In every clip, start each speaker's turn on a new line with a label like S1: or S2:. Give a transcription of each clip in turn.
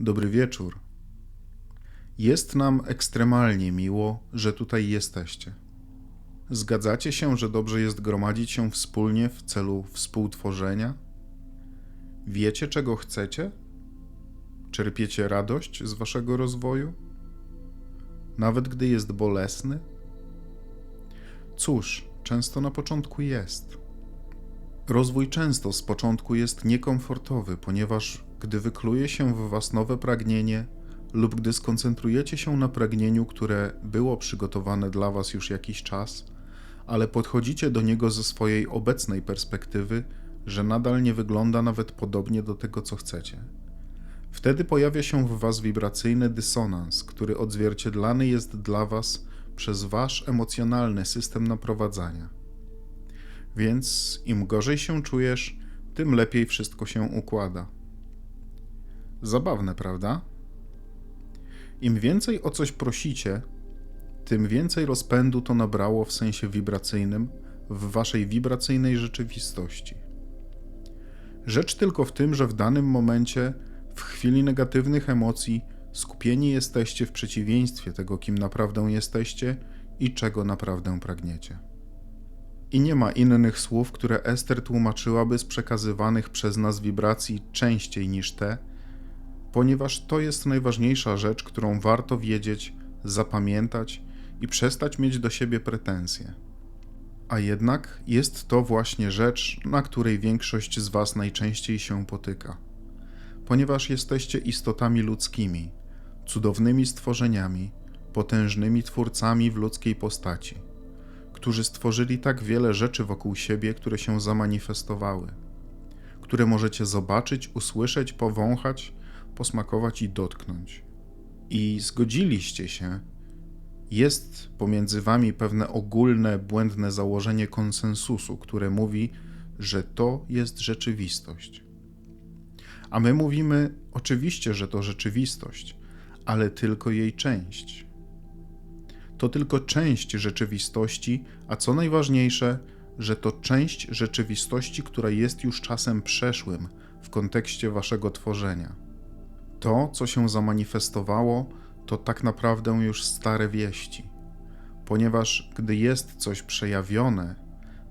S1: Dobry wieczór. Jest nam ekstremalnie miło, że tutaj jesteście. Zgadzacie się, że dobrze jest gromadzić się wspólnie w celu współtworzenia? Wiecie, czego chcecie? Czerpiecie radość z waszego rozwoju? Nawet gdy jest bolesny? Cóż, często na początku jest. Rozwój często z początku jest niekomfortowy, ponieważ gdy wykluje się w Was nowe pragnienie, lub gdy skoncentrujecie się na pragnieniu, które było przygotowane dla Was już jakiś czas, ale podchodzicie do niego ze swojej obecnej perspektywy, że nadal nie wygląda nawet podobnie do tego, co chcecie. Wtedy pojawia się w Was wibracyjny dysonans, który odzwierciedlany jest dla Was przez Wasz emocjonalny system naprowadzania. Więc im gorzej się czujesz, tym lepiej wszystko się układa. Zabawne, prawda? Im więcej o coś prosicie, tym więcej rozpędu to nabrało w sensie wibracyjnym w waszej wibracyjnej rzeczywistości. Rzecz tylko w tym, że w danym momencie, w chwili negatywnych emocji, skupieni jesteście w przeciwieństwie tego, kim naprawdę jesteście i czego naprawdę pragniecie. I nie ma innych słów, które Ester tłumaczyłaby z przekazywanych przez nas wibracji częściej niż te, ponieważ to jest najważniejsza rzecz, którą warto wiedzieć, zapamiętać i przestać mieć do siebie pretensje. A jednak jest to właśnie rzecz, na której większość z Was najczęściej się potyka, ponieważ jesteście istotami ludzkimi, cudownymi stworzeniami, potężnymi twórcami w ludzkiej postaci, którzy stworzyli tak wiele rzeczy wokół siebie, które się zamanifestowały, które możecie zobaczyć, usłyszeć, powąchać posmakować i dotknąć. I zgodziliście się, jest pomiędzy wami pewne ogólne, błędne założenie konsensusu, które mówi, że to jest rzeczywistość. A my mówimy, oczywiście, że to rzeczywistość, ale tylko jej część. To tylko część rzeczywistości, a co najważniejsze, że to część rzeczywistości, która jest już czasem przeszłym w kontekście waszego tworzenia to, co się zamanifestowało, to tak naprawdę już stare wieści, ponieważ gdy jest coś przejawione,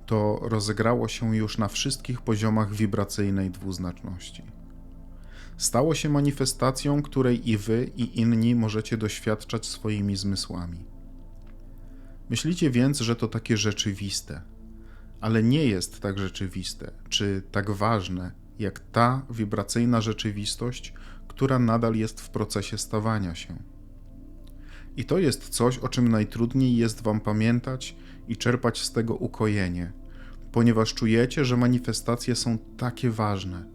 S1: to rozegrało się już na wszystkich poziomach wibracyjnej dwuznaczności. Stało się manifestacją, której i wy, i inni możecie doświadczać swoimi zmysłami. Myślicie więc, że to takie rzeczywiste, ale nie jest tak rzeczywiste, czy tak ważne, jak ta wibracyjna rzeczywistość, która nadal jest w procesie stawania się. I to jest coś, o czym najtrudniej jest Wam pamiętać i czerpać z tego ukojenie, ponieważ czujecie, że manifestacje są takie ważne,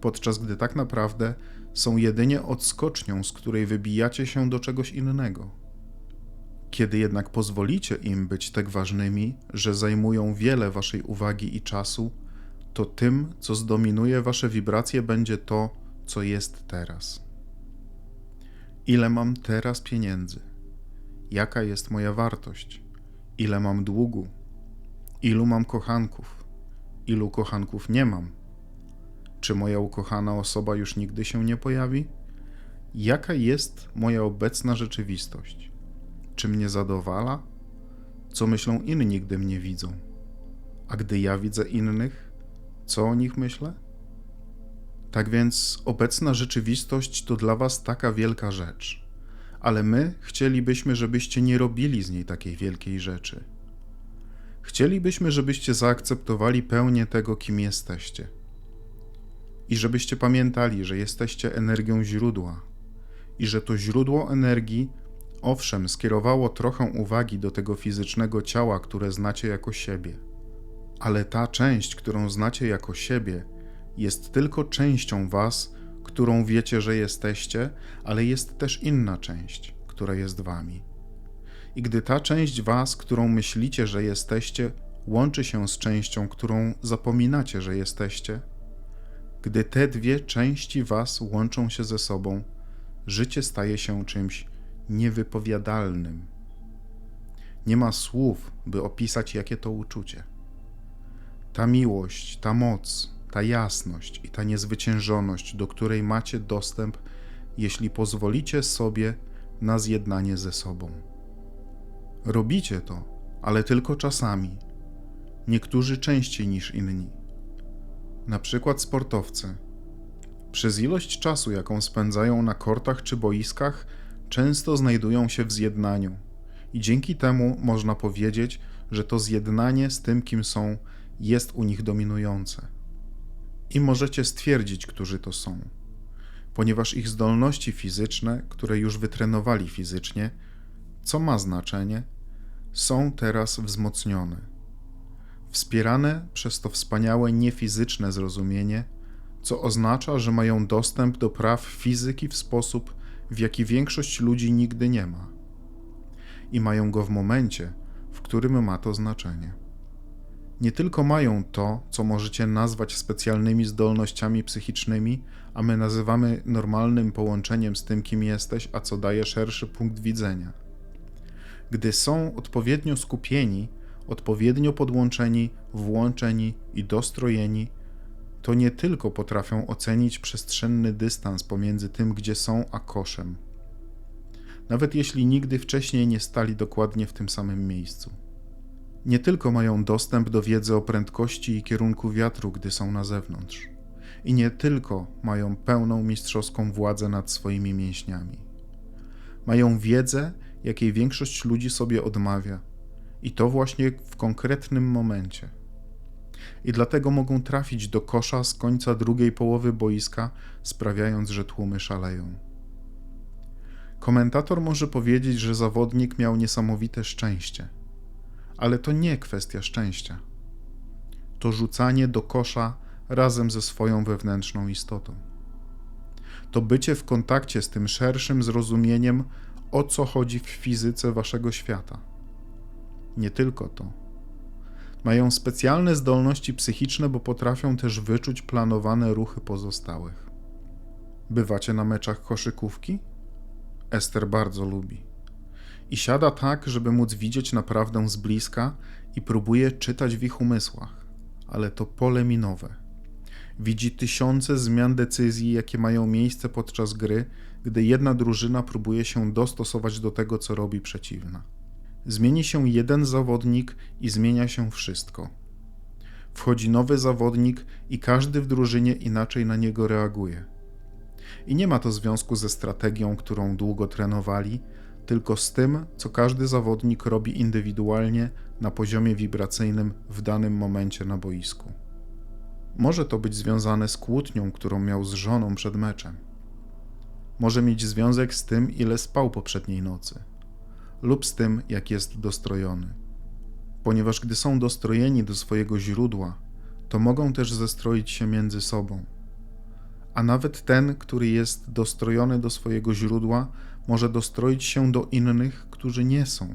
S1: podczas gdy tak naprawdę są jedynie odskocznią, z której wybijacie się do czegoś innego. Kiedy jednak pozwolicie im być tak ważnymi, że zajmują wiele Waszej uwagi i czasu, to tym, co zdominuje Wasze wibracje, będzie to, co jest teraz. Ile mam teraz pieniędzy? Jaka jest moja wartość? Ile mam długu? Ilu mam kochanków? Ilu kochanków nie mam? Czy moja ukochana osoba już nigdy się nie pojawi? Jaka jest moja obecna rzeczywistość? Czy mnie zadowala? Co myślą inni, gdy mnie widzą? A gdy ja widzę innych, co o nich myślę? Tak więc obecna rzeczywistość to dla Was taka wielka rzecz, ale my chcielibyśmy, żebyście nie robili z niej takiej wielkiej rzeczy. Chcielibyśmy, żebyście zaakceptowali pełnię tego, kim jesteście. I żebyście pamiętali, że jesteście energią źródła i że to źródło energii, owszem, skierowało trochę uwagi do tego fizycznego ciała, które znacie jako siebie, ale ta część, którą znacie jako siebie, jest tylko częścią Was, którą wiecie, że jesteście, ale jest też inna część, która jest Wami. I gdy ta część Was, którą myślicie, że jesteście, łączy się z częścią, którą zapominacie, że jesteście, gdy te dwie części Was łączą się ze sobą, życie staje się czymś niewypowiadalnym. Nie ma słów, by opisać, jakie to uczucie. Ta miłość, ta moc, ta jasność i ta niezwyciężoność, do której macie dostęp, jeśli pozwolicie sobie na zjednanie ze sobą. Robicie to, ale tylko czasami, niektórzy częściej niż inni. Na przykład sportowcy. Przez ilość czasu, jaką spędzają na kortach czy boiskach, często znajdują się w zjednaniu, i dzięki temu można powiedzieć, że to zjednanie z tym, kim są, jest u nich dominujące. I możecie stwierdzić, którzy to są, ponieważ ich zdolności fizyczne, które już wytrenowali fizycznie, co ma znaczenie, są teraz wzmocnione. Wspierane przez to wspaniałe niefizyczne zrozumienie, co oznacza, że mają dostęp do praw fizyki w sposób, w jaki większość ludzi nigdy nie ma. I mają go w momencie, w którym ma to znaczenie. Nie tylko mają to, co możecie nazwać specjalnymi zdolnościami psychicznymi, a my nazywamy normalnym połączeniem z tym, kim jesteś, a co daje szerszy punkt widzenia. Gdy są odpowiednio skupieni, odpowiednio podłączeni, włączeni i dostrojeni, to nie tylko potrafią ocenić przestrzenny dystans pomiędzy tym, gdzie są, a koszem. Nawet jeśli nigdy wcześniej nie stali dokładnie w tym samym miejscu. Nie tylko mają dostęp do wiedzy o prędkości i kierunku wiatru, gdy są na zewnątrz. I nie tylko mają pełną mistrzowską władzę nad swoimi mięśniami. Mają wiedzę, jakiej większość ludzi sobie odmawia, i to właśnie w konkretnym momencie i dlatego mogą trafić do kosza z końca drugiej połowy boiska, sprawiając, że tłumy szaleją. Komentator może powiedzieć, że zawodnik miał niesamowite szczęście, ale to nie kwestia szczęścia. To rzucanie do kosza razem ze swoją wewnętrzną istotą. To bycie w kontakcie z tym szerszym zrozumieniem, o co chodzi w fizyce waszego świata. Nie tylko to mają specjalne zdolności psychiczne, bo potrafią też wyczuć planowane ruchy pozostałych. Bywacie na meczach koszykówki? Ester bardzo lubi. I siada tak, żeby móc widzieć naprawdę z bliska i próbuje czytać w ich umysłach, ale to pole minowe. Widzi tysiące zmian decyzji, jakie mają miejsce podczas gry, gdy jedna drużyna próbuje się dostosować do tego, co robi przeciwna. Zmieni się jeden zawodnik i zmienia się wszystko. Wchodzi nowy zawodnik i każdy w drużynie inaczej na niego reaguje. I nie ma to związku ze strategią, którą długo trenowali, tylko z tym, co każdy zawodnik robi indywidualnie na poziomie wibracyjnym w danym momencie na boisku. Może to być związane z kłótnią, którą miał z żoną przed meczem. Może mieć związek z tym, ile spał poprzedniej nocy lub z tym, jak jest dostrojony. Ponieważ gdy są dostrojeni do swojego źródła, to mogą też zestroić się między sobą. A nawet ten, który jest dostrojony do swojego źródła, może dostroić się do innych, którzy nie są.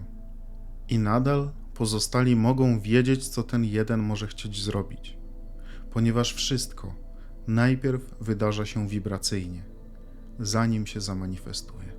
S1: I nadal pozostali mogą wiedzieć, co ten jeden może chcieć zrobić, ponieważ wszystko najpierw wydarza się wibracyjnie, zanim się zamanifestuje.